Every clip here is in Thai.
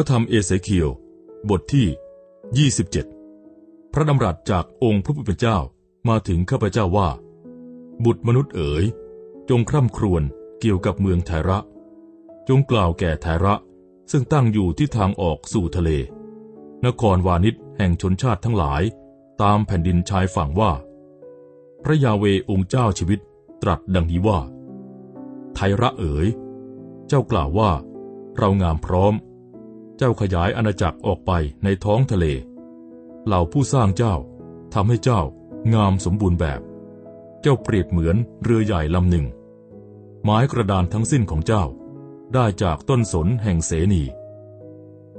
ระธรรมเอเสเคียว บทที่ 27 พระดำรัสจากองค์พระผู้เป็นเจ้ามาถึงข้าพเจ้าว่า บุตรมนุษย์เอ๋ย จงคร่ำครวญเกี่ยวกับเมืองไทระ จงกล่าวแก่ไทระซึ่งตั้งอยู่ที่ทางออกสู่ทะเล นครวานิชแห่งชนชาติทั้งหลาย ตามแผ่นดินชายฝั่งว่า พระยาเวองค์เจ้าชีวิตตรัสดังนี้ว่า ไทระเอ๋ย เจ้ากล่าวว่า เรางามพร้อม เจ้าขยายอาณาจักรออกไปในท้องทะเล เหล่าผู้สร้างเจ้าทำให้เจ้างามสมบูรณ์แบบ เจ้าเปรียบเหมือนเรือใหญ่ลำหนึ่ง ไม้กระดานทั้งสิ้นของเจ้า ได้จากต้นสนแห่งเสนี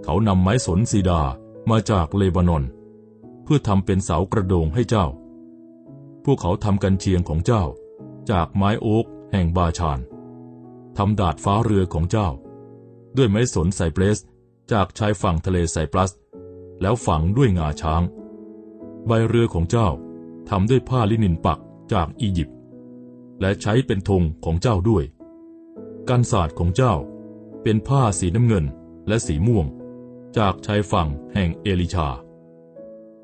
เขานำไม้สนซีดามาจากเลบานอน เพื่อทำเป็นเสากระโดงให้เจ้า พวกเขาทำกันเชียงของเจ้า จากไม้โอ๊กแห่งบาชานทำดาดฟ้าเรือของเจ้า ด้วยไม้สนไซเปรส จากชายฝั่งทะเลไซปรัส แล้วฝังด้วยงาช้าง ใบเรือของเจ้าทำด้วยผ้าลินินปักจากอียิปต์และใช้เป็นธงของเจ้าด้วยกันศาสตร์ของเจ้าเป็นผ้าสีน้ำเงินและสีม่วง จากชายฝั่งแห่งเอลิชา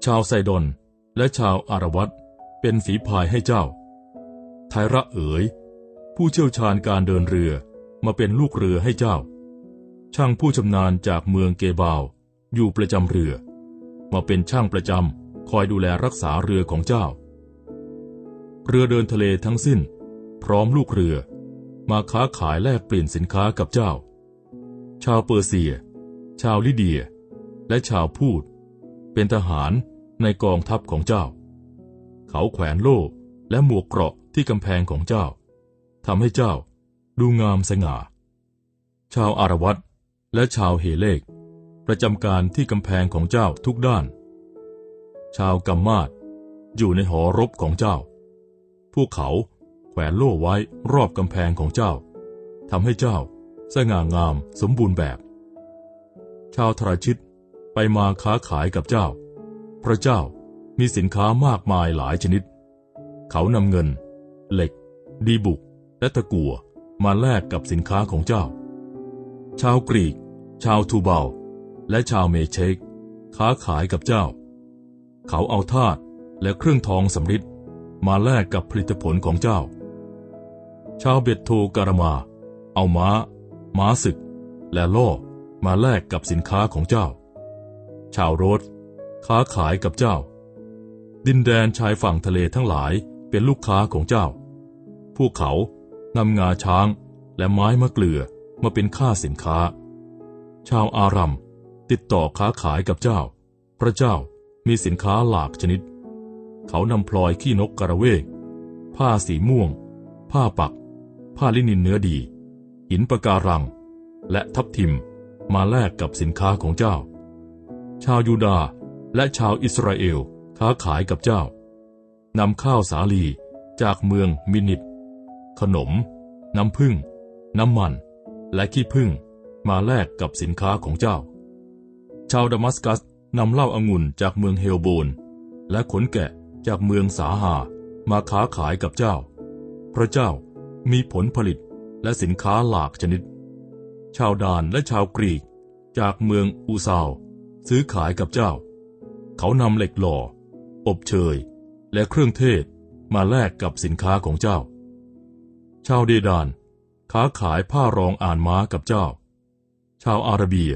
ชาวไซดอนและชาวอารวัตเป็นฝีพายให้เจ้าไทระเอ๋ยผู้เชี่ยวชาญการเดินเรือมาเป็นลูกเรือให้เจ้า ช่างผู้ชำนาญจากเมืองเกบาว อยู่ประจำเรือ มาเป็นช่างประจำคอยดูแลรักษาเรือของเจ้า เรือเดินทะเลทั้งสิ้น พร้อมลูกเรือ มาค้าขายแลกเปลี่ยนสินค้ากับเจ้า ชาวเปอร์เซีย ชาวลิเดีย และชาวพูด เป็นทหารในกองทัพของเจ้า เขาแขวนโล่และหมวกเกราะที่กำแพงของเจ้าทำให้เจ้าดูงามสง่า ชาวอารวัต และชาวเฮเลก ประจำการที่กำแพงของเจ้าทุกด้าน ชาวกัมมาดอยู่ในหอรบของเจ้า พวกเขาแขวนโล่ไว้รอบกำแพงของเจ้าทำให้เจ้าสง่างามสมบูรณ์แบบ ชาวทราชิตไปมาค้าขายกับเจ้า พระเจ้ามีสินค้ามากมายหลายชนิด เขานำเงิน เหล็ก ดีบุก และตะกัวมาแลกกับสินค้าของเจ้า ชาวกรีก ชาวทูเบาและชาวเมเชกค้าขายกับเจ้า เขาเอาทาสและเครื่องทองสำริดมาแลกกับผลิตผลของเจ้า ชาวเบตโทการมา เอาม้า ม้าศึก และล่อมาแลกกับสินค้าของเจ้า ชาวโรดค้าขายกับเจ้า ดินแดนชายฝั่งทะเลทั้งหลายเป็นลูกค้าของเจ้า พวกเขานำงาช้างและไม้มะเกลือ มาเป็นค่าสินค้า ชาวอารัมติดต่อค้าขายกับเจ้า พระเจ้ามีสินค้าหลากชนิด เขานำพลอยขี้นกกระเวก ผ้าสีม่วง ผ้าปัก ผ้าลินินเนื้อดี หินปะการัง และทับทิมมาแลกกับสินค้าของเจ้า ชาวยูดาห์และชาวอิสราเอลค้าขายกับเจ้านำข้าวสาลีจากเมืองมินิดขนม น้ำผึ้งน้ำมัน และขี้ผึ้งมาแลกกับสินค้าของเจ้า ชาวดามัสกัสนำเหล้าอางุ่นจากเมืองเฮลโบน และขนแกะจากเมืองสาหามาค้าขายกับเจ้า พระเจ้ามีผลผลิตและสินค้าหลากชนิด ชาวดานและชาวกรีกจากเมืองอูซาวซื้อขายกับเจ้า เขานำเหล็กหล่อ อบเชย และเครื่องเทศมาแลกกับสินค้าของเจ้า ชาวเดดาน ค้าขายผ้ารองอ่านม้ากับเจ้า ชาวอาระเบีย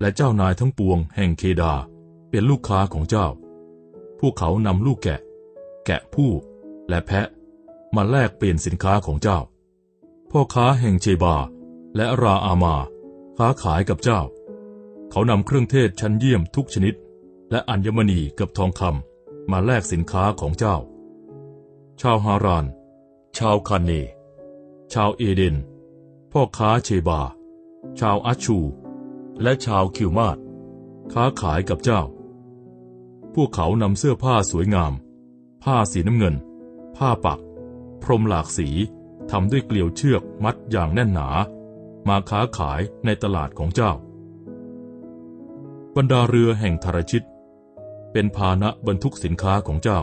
และเจ้านายทั้งปวงแห่งเคดาเป็นลูกค้าของเจ้า พวกเขานำลูกแกะ แกะผู้และแพะมาแลกเปลี่ยนสินค้าของเจ้า พ่อค้าแห่งเชบา และราอามา ค้าขายกับเจ้า เขานำเครื่องเทศชั้นเยี่ยมทุกชนิด และอัญมณีกับทองคำมาแลกสินค้าของเจ้า ชาวฮาราน ชาวคาเน ชาวเอเดน พ่อค้าเชบา ชาวอัชชู และชาวคิวมาดค้าขายกับเจ้า พวกเขานำเสื้อผ้าสวยงาม ผ้าสีน้ำเงิน ผ้าปัก พรมหลากสีทำด้วยเกลียวเชือกมัดอย่างแน่นหนา มาค้าขายในตลาดของเจ้า บรรดาเรือแห่งธารชิต เป็นพาหนะบรรทุกสินค้าของเจ้า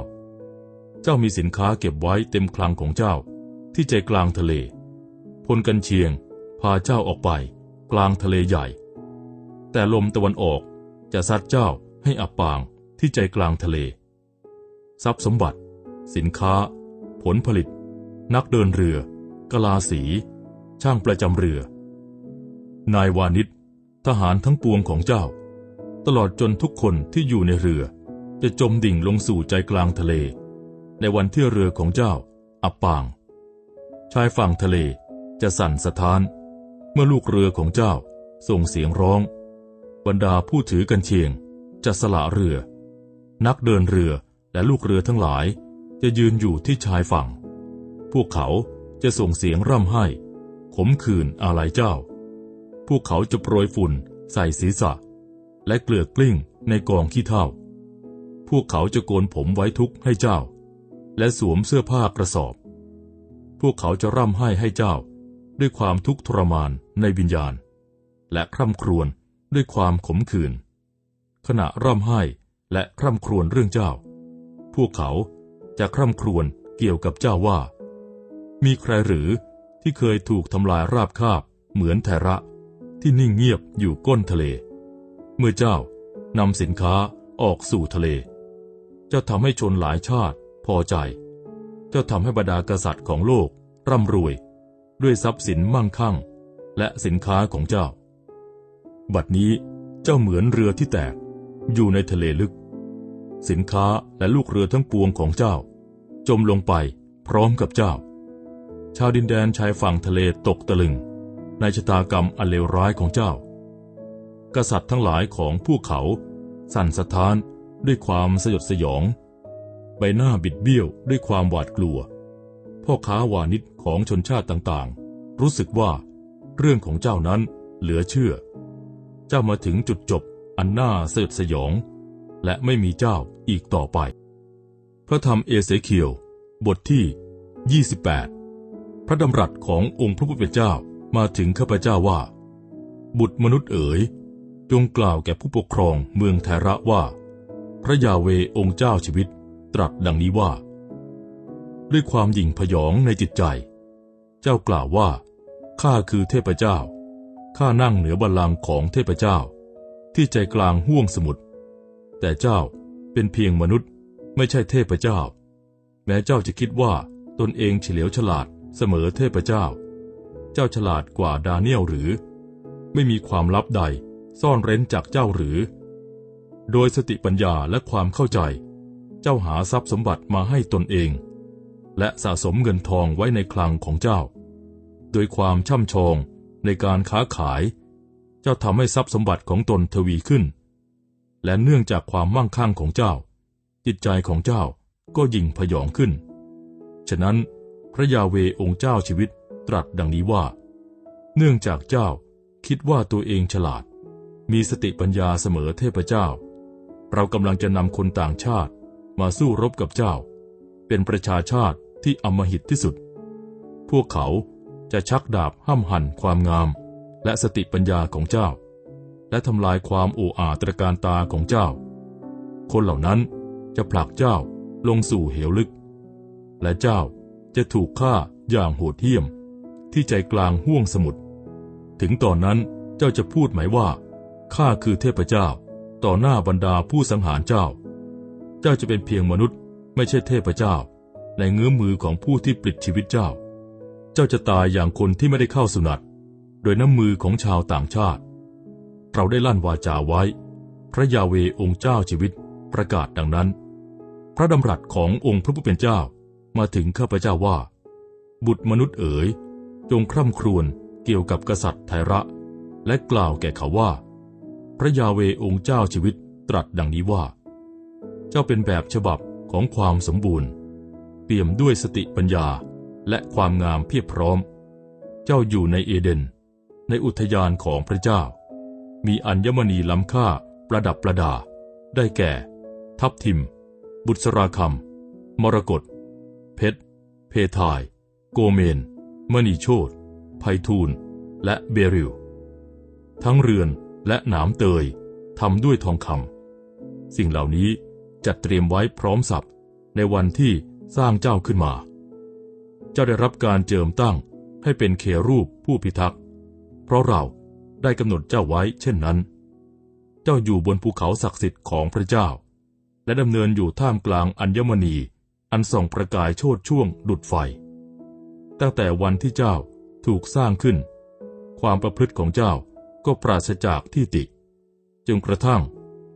เจ้ามีสินค้าเก็บไว้เต็มคลังของเจ้า ที่ใจกลางทะเล พลกันเชียง พาเจ้าออกไป กลางทะเลใหญ่ แต่ลมตะวันออกจะซัดเจ้าให้อับปางที่ใจกลางทะเล ทรัพย์สมบัติ สินค้า ผลผลิต นักเดินเรือกลาสี ช่างประจำเรือ นายวานิชทหารทั้งปวงของเจ้า ตลอดจนทุกคนที่อยู่ในเรือ จะจมดิ่งลงสู่ใจกลางทะเล ในวันที่เรือของเจ้า อับปาง ชายฝั่งทะเล จะสั่นสะท้าน เมื่อลูกเรือของเจ้าส่งเสียงร้อง บรรดาผู้ถือกันเชียง จะสละเรือ นักเดินเรือและลูกเรือทั้งหลายจะยืนอยู่ที่ชายฝั่ง พวกเขาจะส่งเสียงร่ำไห้ ขมขื่นอาลัยเจ้า พวกเขาจะโปรยฝุ่นใส่ศีรษะ และเกลือกกลิ้งในกองขี้เถ้า พวกเขาจะโกนผมไว้ทุกข์ให้เจ้า และสวมเสื้อผ้ากระสอบ พวกเขาจะร่ำไห้ให้เจ้า ด้วยความทุกข์ทรมานในวิญญาณ และคร่ำครวญด้วยความขมขื่นขณะร่ำไห้และคร่ำครวญเรื่องเจ้า พวกเขาจะคร่ำครวญเกี่ยวกับเจ้าว่า มีใครหรือที่เคยถูกทำลายราบคาบเหมือนแทระที่นิ่งเงียบอยู่ก้นทะเล เมื่อเจ้านำสินค้าออกสู่ทะเลเจ้าทำให้ชนหลายชาติพอใจเจ้าทำให้บรรดากษัตริย์ของโลกร่ำรวย ด้วยทรัพย์สินมั่งคั่ง และสินค้าของเจ้า บัดนี้เจ้าเหมือนเรือที่แตก อยู่ในทะเลลึก สินค้าและลูกเรือทั้งปวงของเจ้า จมลงไปพร้อมกับเจ้า ชาวดินแดนชายฝั่งทะเลตกตะลึง ในชะตากรรมอันเลวร้ายของเจ้า กษัตริย์ทั้งหลายของพวกเขา สั่นสะท้านด้วยความสยดสยอง ใบหน้าบิดเบี้ยวด้วยความหวาดกลัว พ่อค้าวานิช ของชนชาติต่างๆ รู้สึกว่า เรื่องของเจ้านั้นเหลือเชื่อ เจ้ามาถึงจุดจบอันน่าเสดสยอง และไม่มีเจ้าอีกต่อไป พระธรรมเอเสเคียว บทที่ 28 พระดำรัสขององค์พระผู้เป็นเจ้ามาถึงข้าพเจ้าว่า บุตรมนุษย์เอ๋ย จงกล่าวแก่ผู้ปกครองเมืองไทระว่า พระยาเวองค์เจ้าชีวิตตรัสดังนี้ว่า ด้วยความหยิ่งพยองในจิตใจ เจ้ากล่าวว่า ข้าคือเทพเจ้า ข้านั่งเหนือบัลลังก์ของเทพเจ้า ที่ใจกลางห้วงสมุทร แต่เจ้าเป็นเพียงมนุษย์ไม่ใช่เทพเจ้า แม้เจ้าจะคิดว่าตนเองเฉลียวฉลาดเสมอเทพเจ้า เจ้าฉลาดกว่าดาเนียลหรือ ไม่มีความลับใดซ่อนเร้นจากเจ้าหรือ โดยสติปัญญาและความเข้าใจ เจ้าหาทรัพย์สมบัติมาให้ตนเอง และสะสมเงินทองไว้ในคลังของเจ้า โดยความช่ำชองในการค้าขาย เจ้าทำให้ทรัพย์สมบัติของตนทวีขึ้น และเนื่องจากความมั่งคั่งของเจ้า จิตใจของเจ้าก็ยิ่งพยองขึ้น ฉะนั้นพระยาเวองค์เจ้าชีวิตตรัสดังนี้ว่า เนื่องจากเจ้าคิดว่าตัวเองฉลาด มีสติปัญญาเสมอเทพเจ้า เรากำลังจะนำคนต่างชาติมาสู้รบกับเจ้า เป็นประชาชาติที่อมหิตที่สุด พวกเขา จะชักดาบห้ำหั่นความงาม และสติปัญญาของเจ้า และทำลายความโอ้อาตรการตาของเจ้า คนเหล่านั้นจะผลักเจ้าลงสู่เหวลึก และเจ้าจะถูกฆ่าอย่างโหดเหี้ยม ที่ใจกลางห้วงสมุทรถึงตอนนั้นเจ้าจะพูดหมายว่าข้าคือเทพเจ้า ต่อหน้าบรรดาผู้สังหารเจ้า เจ้าจะเป็นเพียงมนุษย์ไม่ใช่เทพเจ้า ในเงื้อมมือของผู้ที่ปลิดชีวิตเจ้า เจ้าจะตายอย่างคนที่ไม่ได้เข้าสุนัตโดยน้ำมือของชาวต่างชาติ เราได้ลั่นวาจาไว้ พระยาเวองค์เจ้าชีวิตประกาศดังนั้น พระดำรัสขององค์พระผู้เป็นเจ้ามาถึงข้าพเจ้าว่า บุตรมนุษย์เอ๋ย จงคร่ำครวญเกี่ยวกับกษัตริย์ไทระ และกล่าวแก่เขาว่า พระยาเวองค์เจ้าชีวิตตรัสดังนี้ว่า เจ้าเป็นแบบฉบับของความสมบูรณ์ เปี่ยมด้วยสติปัญญา และความงามเพียบพร้อม เจ้าอยู่ในเอเดน ในอุทยานของพระเจ้า มีอัญมณีล้ำค่าประดับประดา ได้แก่ ทับทิม บุษราคำมรกตเพชร เพทาย โกเมน มณีโชตไพทูล และเบริล ทั้งเรือนและหนามเตยทำด้วยทองคำสิ่งเหล่านี้จัดเตรียมไว้พร้อมสับในวันที่สร้างเจ้าขึ้นมา จ้าได้รับการเจิมตั้งให้เป็นเครูปผู้พิทักษ์ เพราะเราได้กำหนดเจ้าไว้เช่นนั้น เจ้าอยู่บนภูเขาศักดิ์สิทธิ์ของพระเจ้า และดำเนินอยู่ท่ามกลางอัญมณี อันส่องประกายโชดช่วงดุดไฟ ตั้งแต่วันที่เจ้าถูกสร้างขึ้น ความประพฤติของเจ้าก็ปราศจากที่ติจนกระทั่ง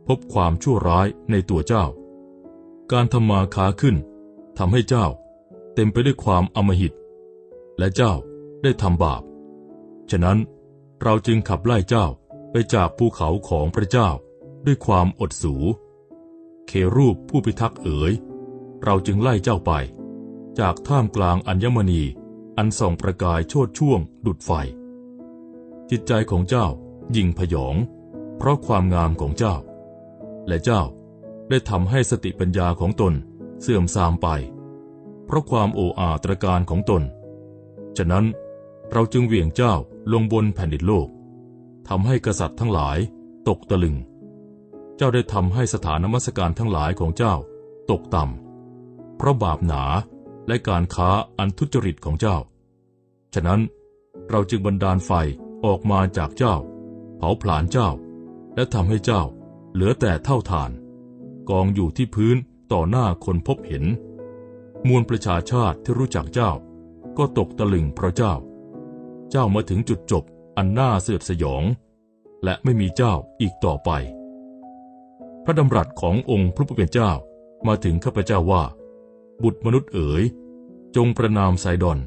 พบความชั่วร้ายในตัวเจ้า การทำมาค้าขึ้นทำให้เจ้า ต็มไปด้วยความอมหิต และเจ้าได้ทำบาป ฉะนั้นเราจึงขับไล่เจ้าไปจากภูเขาของพระเจ้าด้วยความอดสู เครูปผู้พิทักษ์เอ๋ย เราจึงไล่เจ้าไป จากท่ามกลางอัญมณีอันส่องประกายโชดช่วงดุดไฟ จิตใจของเจ้ายิ่งพยอง เพราะความงามของเจ้า และเจ้าได้ทำให้สติปัญญาของตนเสื่อมทรามไป เพราะความโอ้อาตรการของตน ฉะนั้นเราจึงเหวี่ยงเจ้าลงบนแผ่นดินโลกทำให้กษัตริย์ทั้งหลายตกตะลึง เจ้าได้ทำให้สถานนมัสการทั้งหลายของเจ้าตกต่ำ เพราะบาปหนาและการค้าอันทุจริตของเจ้า ฉะนั้นเราจึงบันดาลไฟออกมาจากเจ้า เผาผลาญเจ้า และทำให้เจ้าเหลือแต่เท่าฐาน กองอยู่ที่พื้นต่อหน้าคนพบเห็น มวลประชาชาติที่รู้จักเจ้า ก็ตกตะลึงเพราะเจ้า เจ้ามาถึงจุดจบอันน่าเสือดสยอง และไม่มีเจ้าอีกต่อไป พระดำรัสขององค์พระผู้เป็นเจ้ามาถึงข้าพเจ้าว่า บุตรมนุษย์เอ๋ย จงประนามไซดอน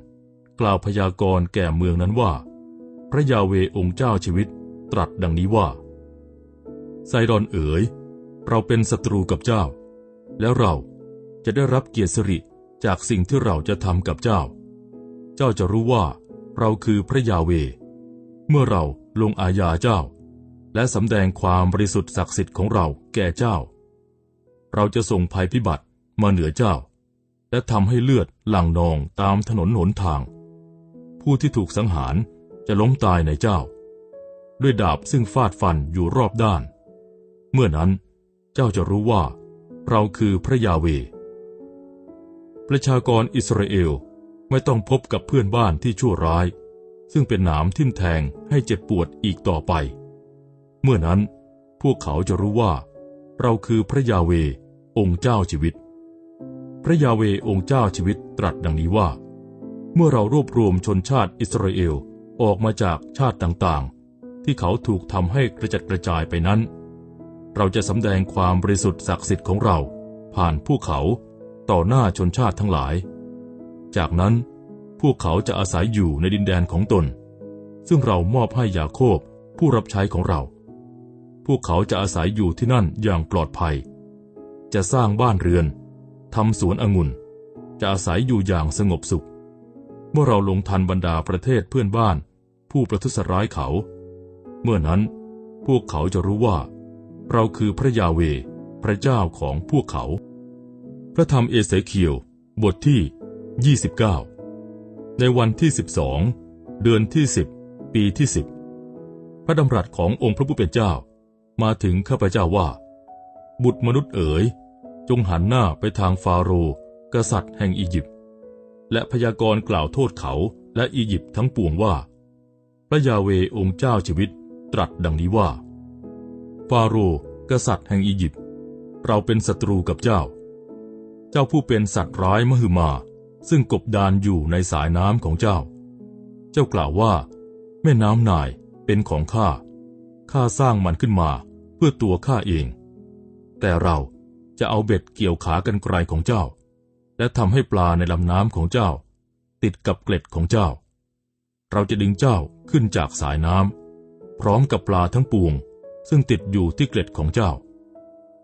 กล่าวพยากรณ์แก่เมืองนั้นว่า พระยาเวองค์เจ้าชีวิตตรัสดังนี้ว่า ไซดอนเอ๋ย เราเป็นศัตรูกับเจ้า แล้วเราจะได้รับเกียรติสิริ จากสิ่งที่เราจะทำกับเจ้า เจ้าจะรู้ว่าเราคือพระยาเว เมื่อเราลงอาญาเจ้า และสำแดงความบริสุทธิ์ศักดิ์สิทธิ์ของเราแก่เจ้า เราจะส่งภัยพิบัติมาเหนือเจ้า และทำให้เลือดหลั่งนองตามถนนหนทาง ผู้ที่ถูกสังหารจะล้มตายในเจ้า ด้วยดาบซึ่งฟาดฟันอยู่รอบด้าน เมื่อนั้นเจ้าจะรู้ว่า เราคือพระยาเว ประชากรอิสราเอลไม่ต้องพบกับเพื่อนบ้านที่ชั่วร้าย ซึ่งเป็นหนามทิ่มแทงให้เจ็บปวดอีกต่อไป เมื่อนั้นพวกเขาจะรู้ว่า เราคือพระยาเวองค์เจ้าชีวิต พระยาเวองค์เจ้าชีวิตตรัสดังนี้ว่า เมื่อเรารวบรวมชนชาติอิสราเอลออกมาจากชาติต่างๆ ที่เขาถูกทำให้กระจัดกระจายไปนั้น เราจะสำแดงความบริสุทธิ์ศักดิ์สิทธิ์ของเรา ผ่านผู้เขา ต่อหน้าชนชาติทั้งหลาย จากนั้นพวกเขาจะอาศัยอยู่ในดินแดนของตน ซึ่งเรามอบให้ยาโคบผู้รับใช้ของเรา พวกเขาจะอาศัยอยู่ที่นั่นอย่างปลอดภัย จะสร้างบ้านเรือนทำสวนองุ่น จะอาศัยอยู่อย่างสงบสุข เมื่อเราลงทันบรรดาประเทศเพื่อนบ้าน ผู้ประทุษร้ายเขา เมื่อนั้นพวกเขาจะรู้ว่า เราคือพระยาเว พระเจ้าของพวกเขา พระธรรมเอเสเคียว บทที่ 29 ในวันที่สิบสองเดือนที่สิบปีที่สิบพระดำรัสขององค์พระผู้เป็นเจ้า มาถึงข้าพเจ้าว่า บุตรมนุษย์เอ๋ย จงหันหน้าไปทางฟาโรห์กษัตริย์แห่งอียิปต์และพยากรณ์กล่าวโทษเขาและอียิปต์ทั้งปวงว่า พระยาเวองค์เจ้าชีวิตตรัสดังนี้ว่า ฟาโรห์กษัตริย์แห่งอียิปต์เราเป็นศัตรูกับเจ้า เจ้าผู้เป็นสัตว์ร้ายมหึมา ซึ่งกบดานอยู่ในสายน้ำของเจ้า เจ้ากล่าวว่า แม่น้ำนายเป็นของข้า ข้าสร้างมันขึ้นมาเพื่อตัวข้าเอง แต่เราจะเอาเบ็ดเกี่ยวขากันไกลของเจ้า และทำให้ปลาในลำน้ำของเจ้า ติดกับเกล็ดของเจ้า เราจะดึงเจ้าขึ้นจากสายน้ำพร้อมกับปลาทั้งปวง ซึ่งติดอยู่ที่เกล็ดของเจ้า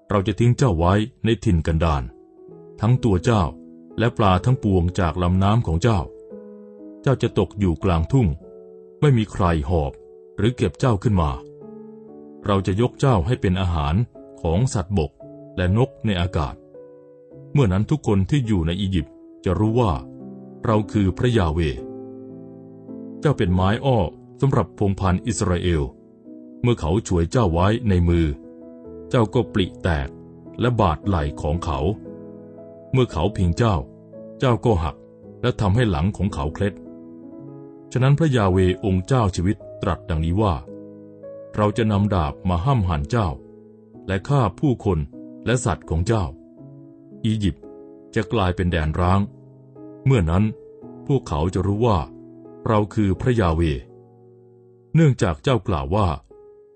เราจะทิ้งเจ้าไว้ในถิ่นกันดาน ทั้งตัวเจ้า และปลาทั้งปวงจากลำน้ำของเจ้า เจ้าจะตกอยู่กลางทุ่ง ไม่มีใครหอบหรือเก็บเจ้าขึ้นมา เราจะยกเจ้าให้เป็นอาหารของสัตว์บกและนกในอากาศ เมื่อนั้นทุกคนที่อยู่ในอียิปต์จะรู้ว่า เราคือพระยาเว เจ้าเป็นไม้อ้อสำหรับพงพันอิสราเอล เมื่อเขาช่วยเจ้าไว้ในมือ เจ้าก็ปลิแตกและบาดไหล่ของเขา เมื่อเขาพิงเจ้า เจ้าก็หักและทำให้หลังของเขาเคล็ด ฉะนั้นพระยาเวองค์เจ้าชีวิตตรัสดังนี้ว่า เราจะนำดาบมาห้ำหั่นเจ้า และฆ่าผู้คนและสัตว์ของเจ้า อียิปต์จะกลายเป็นแดนร้าง เมื่อนั้นพวกเขาจะรู้ว่า เราคือพระยาเว เนื่องจากเจ้ากล่าวว่า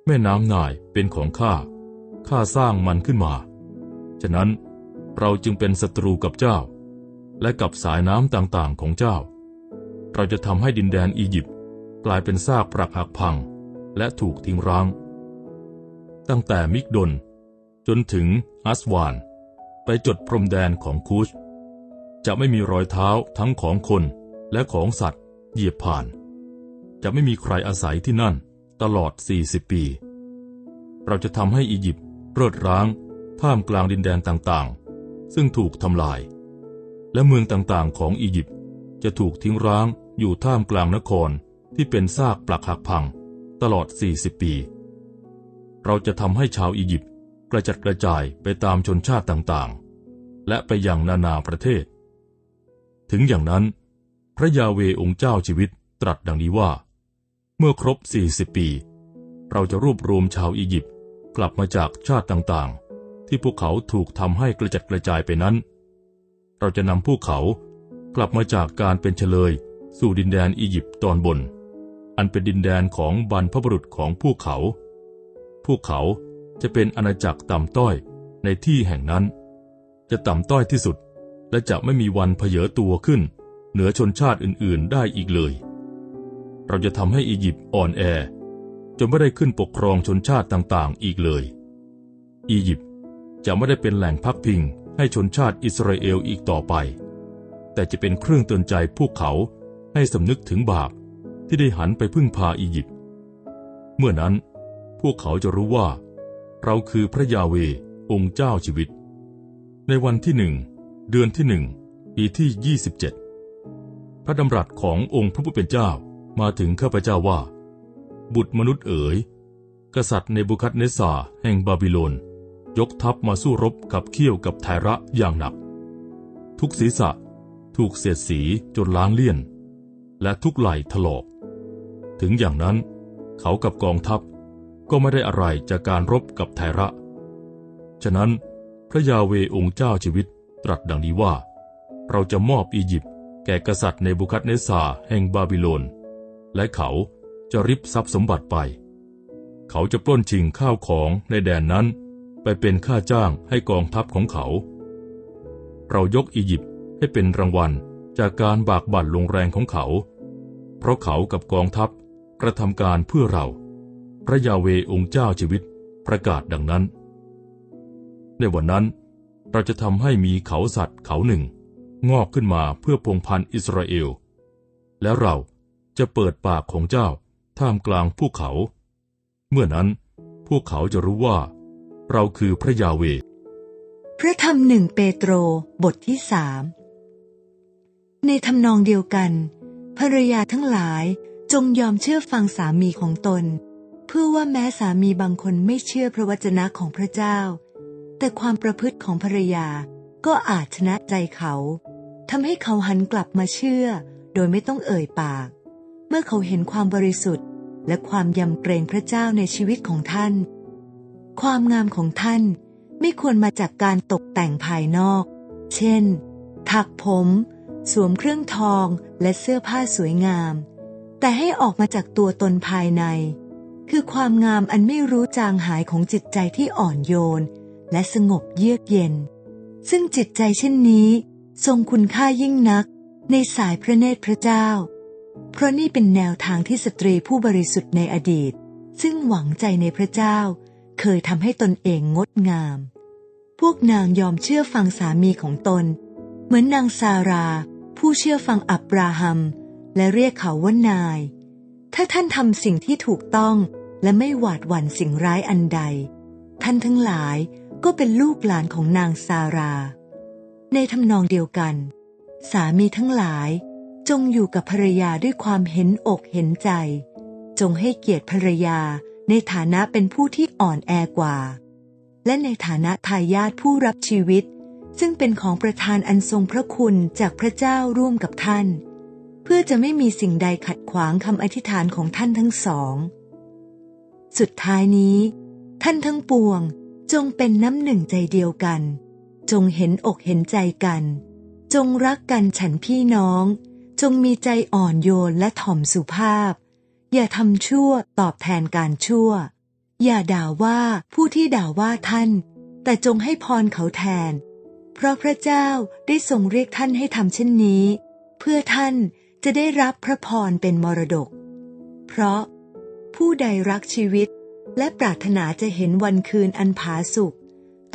แม่น้ำนายเป็นของข้า ข้าสร้างมันขึ้นมา ฉะนั้น เราจึงเป็นศัตรูกับเจ้า และกับสายน้ำต่างๆของเจ้า เราจะทำให้ดินแดนอียิปต์กลายเป็นซากปรักหักพัง และถูกทิ้งร้าง ตั้งแต่มิกดน จนถึงอัสวาน ไปจดพรมแดนของคูช จะไม่มีรอยเท้าทั้งของคนและของสัตว์เหยียบผ่าน จะไม่มีใครอาศัยที่นั่นตลอด 40 ปี เราจะทำให้อียิปต์เริดร้างท่ามกลางดินแดนต่างๆ ซึ่งถูกทำลาย และเมืองต่างๆของอียิปต์จะถูกทิ้งร้างอยู่ท่ามกลางนครที่เป็นซากปลักหักพังตลอด 40 ปี เราจะทำให้ชาวอียิปต์กระจัดกระจายไปตามชนชาติต่างๆ และไปยังนานาประเทศ ถึงอย่างนั้น พระยาเวองค์เจ้าชีวิตตรัสดังนี้ว่า เมื่อครบ 40 ปี เราจะรวบรวมชาวอียิปต์กลับมาจากชาติต่างๆ ที่พวกเขาถูกทำให้กระจัดกระจายไปนั้น เราจะนำพวกเขากลับมาจากการเป็นเฉลย สู่ดินแดนอียิปต์ตอนบน อันเป็นดินแดนของบรรพบุรุษของพวกเขาพวกเขาจะเป็นอาณาจักรต่ำต้อยในที่แห่งนั้น จะต่ำต้อยที่สุด และจะไม่มีวันเผยตัวขึ้น เหนือชนชาติอื่นๆได้อีกเลย เราจะทำให้อียิปต์อ่อนแอ จนไม่ได้ขึ้นปกครองชนชาติต่างๆ อีกเลย อียิปต์ จะไม่ได้เป็นแหล่งพักพิงให้ชนชาติอิสราเอลอีกต่อไป แต่จะเป็นเครื่องเตือนใจพวกเขาให้สำนึกถึงบาปที่ได้หันไปพึ่งพาอียิปต์ เมื่อนั้น พวกเขาจะรู้ว่า เราคือพระยาเวองค์เจ้าชีวิต ในวันที่หนึ่ง เดือนที่หนึ่ง ปีที่ยี่สิบเจ็ดพระดำรัสขององค์พระผู้เป็นเจ้ามาถึงข้าพเจ้าว่า บุตรมนุษย์เอ๋ย กษัตริย์ในบุคัดเนสซาแห่งบาบิโลน ยกทัพมาสู้รบกับเขี้ยวกับไทระอย่างหนัก ทุกศีรษะถูกเสียดสีจนล้างเลี่ยน และทุกไหล่ถลอก ถึงอย่างนั้น เขากับกองทัพก็ไม่ได้อะไรจากการรบกับไทระ ฉะนั้นพระยาเวองค์เจ้าชีวิตตรัสดังนี้ว่า เราจะมอบอียิปต์แก่กษัตริย์ในบุคัดเนซาแห่งบาบิโลน และเขาจะริบทรัพย์สมบัติไป เขาจะปล้นชิงข้าวของในแดนนั้น ไปเป็นค่าจ้างให้กองทัพของเขา เรายกอียิปต์ให้เป็นรางวัลจากการบากบั่นลงแรงของเขา เพราะเขากับกองทัพกระทำการเพื่อเรา พระยาเวองค์เจ้าชีวิตประกาศดังนั้น ในวันนั้นเราจะทำให้มีเขาสัตว์เขาหนึ่ง งอกขึ้นมาเพื่อพงพันอิสราเอล และเราจะเปิดปากของเจ้าท่ามกลางพวกเขา เมื่อนั้นพวกเขาจะรู้ว่า เราคือพระยาเว พระธรรมหนึ่งเปโตรบทที่สามในทำนองเดียวกัน ภรรยาทั้งหลายจงยอมเชื่อฟังสามีของตน เพื่อว่าแม้สามีบางคนไม่เชื่อพระวจนะของพระเจ้า แต่ความประพฤติของภรรยาก็อาจชนะใจเขาทำให้เขาหันกลับมาเชื่อ โดยไม่ต้องเอ่ยปาก เมื่อเขาเห็นความบริสุทธิ์ และความยำเกรงพระเจ้าในชีวิตของท่าน ความงามของท่านไม่ควรมาจากการตกแต่งภายนอก เช่น ถักผม สวมเครื่องทองและเสื้อผ้าสวยงาม แต่ให้ออกมาจากตัวตนภายใน คือความงามอันไม่รู้จางหายของจิตใจที่อ่อนโยน และสงบเยือกเย็น ซึ่งจิตใจเช่นนี้ ทรงคุณค่ายิ่งนัก ในสายพระเนตรพระเจ้า เพราะนี่เป็นแนวทางที่สตรีผู้บริสุทธิ์ในอดีต ซึ่งหวังใจในพระเจ้า เคยทำให้ตนเองงดงาม พวกนางยอมเชื่อฟังสามีของตน เหมือนนางซารา ผู้เชื่อฟังอับราฮัม และเรียกเขาว่านาย ถ้าท่านทำสิ่งที่ถูกต้องและไม่หวาดหวั่นสิ่งร้ายอันใด ท่านทั้งหลายก็เป็นลูกหลานของนางซารา ในทำนองเดียวกัน สามีทั้งหลายจงอยู่กับภรรยาด้วยความเห็นอกเห็นใจ จงให้เกียรติภรรยา ในฐานะเป็นผู้ที่อ่อนแอกว่า และในฐานะทายาทผู้รับชีวิต ซึ่งเป็นของประธานอันทรงพระคุณจากพระเจ้าร่วมกับท่าน เพื่อจะไม่มีสิ่งใดขัดขวางคำอธิษฐานของท่านทั้งสอง สุดท้ายนี้ ท่านทั้งปวงจงเป็นน้ำหนึ่งใจเดียวกัน จงเห็นอกเห็นใจกัน จงรักกันฉันพี่น้อง จงมีใจอ่อนโยนและถ่อมสุภาพ อย่าทำชั่วตอบแทนการชั่ว อย่าด่าว่าผู้ที่ด่าว่าท่าน แต่จงให้พรเขาแทน เพราะพระเจ้าได้ทรงเรียกท่านให้ทำเช่นนี้ เพื่อท่านจะได้รับพระพรเป็นมรดก เพราะผู้ใดรักชีวิตและปรารถนาจะเห็นวันคืนอันผาสุก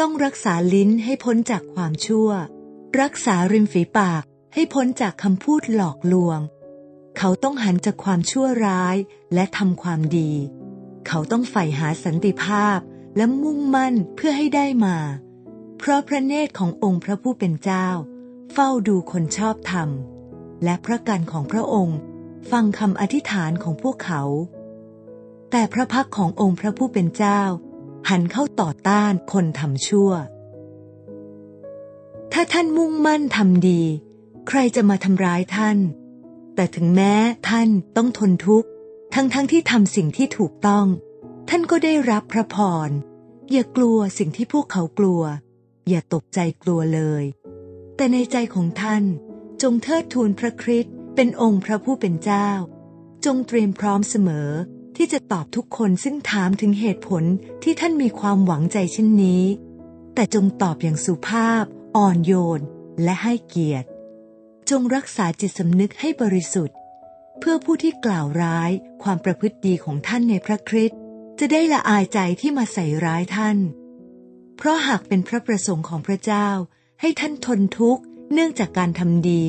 ต้องรักษาลิ้นให้พ้นจากความชั่ว รักษาริมฝีปากให้พ้นจากคำพูดหลอกลวง เขาต้องหันจากความชั่วร้ายและทำความดี เขาต้องใฝ่หาสันติภาพและมุ่งมั่นเพื่อให้ได้มา เพราะพระเนตรขององค์พระผู้เป็นเจ้า เฝ้าดูคนชอบธรรม และพระกันของพระองค์ ฟังคำอธิษฐานของพวกเขา แต่พระพักขององค์พระผู้เป็นเจ้า หันเข้าต่อต้านคนทำชั่ว ถ้าท่านมุ่งมั่นทำดี ใครจะมาทำร้ายท่าน แต่ถึงแม้ท่านต้องทนทุกข์ ทั้งๆทที่ทำสิ่งที่ถูกต้อง ท่านก็ได้รับพระพร อย่ากลัวสิ่งที่พวกเขากลัว อย่าตกใจกลัวเลย แต่ในใจของท่านจงเทิดทูนพระคริสต์เป็นองค์พระผู้เป็นเจ้า จงเตรียมพร้อมเสมอที่จะตอบทุกคนซึ่งถามถึงเหตุผลที่ท่านมีความหวังใจเช่นนี้ แต่จงตอบอย่างสุภาพ อ่อนโยน และให้เกียรติ จงรักษาจิตสำนึกให้บริสุทธิ์ เพื่อผู้ที่กล่าวร้ายความประพฤติดีของท่านในพระคริสต์จะได้ละอายใจที่มาใส่ร้ายท่าน เพราะหากเป็นพระประสงค์ของพระเจ้า ให้ท่านทนทุกข์ เนื่องจากการทำดี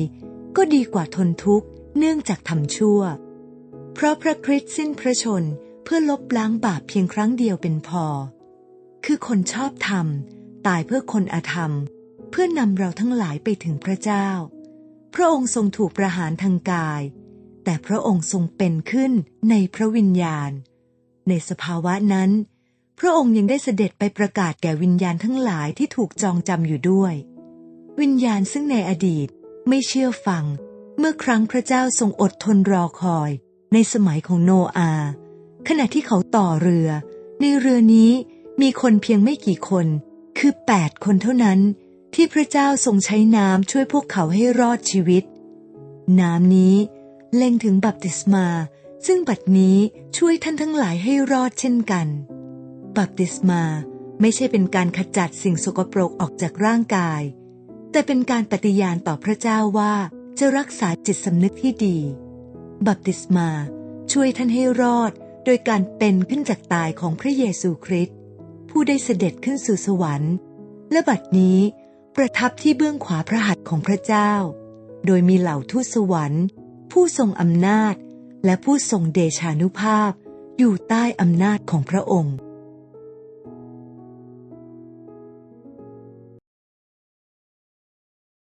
ก็ดีกว่าทนทุกข์ เนื่องจากทำชั่ว เพราะพระคริสต์สิ้นพระชนเพื่อลบล้างบาปเพียงครั้งเดียวเป็นพอ คือคนชอบธรรม ตายเพื่อคนอธรรม เพื่อนำเราทั้งหลายไปถึงพระเจ้า พระองค์ทรงถูกประหารทางกาย แต่พระองค์ทรงเป็นขึ้นในพระวิญญาณ ในสภาวะนั้น พระองค์ยังได้เสด็จไปประกาศแก่วิญญาณทั้งหลายที่ถูกจองจำอยู่ด้วย วิญญาณซึ่งในอดีตไม่เชื่อฟัง เมื่อครั้งพระเจ้าทรงอดทนรอคอย ในสมัยของโนอาห์ขณะที่เขาต่อเรือ ในเรือนี้มีคนเพียงไม่กี่คน คือแปดคนเท่านั้น ที่พระเจ้าทรงใช้น้ำช่วยพวกเขาให้รอดชีวิต น้ำนี้เล็งถึงบัพติศมา ซึ่งบัดนี้ช่วยท่านทั้งหลายให้รอดเช่นกัน บัพติศมาไม่ใช่เป็นการขจัดสิ่งสกปรกออกจากร่างกาย แต่เป็นการปฏิญาณต่อพระเจ้าว่าจะรักษาจิตสำนึกที่ดี บัพติศมาช่วยท่านให้รอดโดยการเป็นขึ้นจากตายของพระเยซูคริสต์ผู้ได้เสด็จขึ้นสู่สวรรค์ และบัดนี้ ประทับที่เบื้องขวาพระหัตถ์ของพระเจ้า โดยมีเหล่าทูตสวรรค์ ผู้ทรงอำนาจ และผู้ทรงเดชานุภาพ อยู่ใต้อำนาจของพระองค์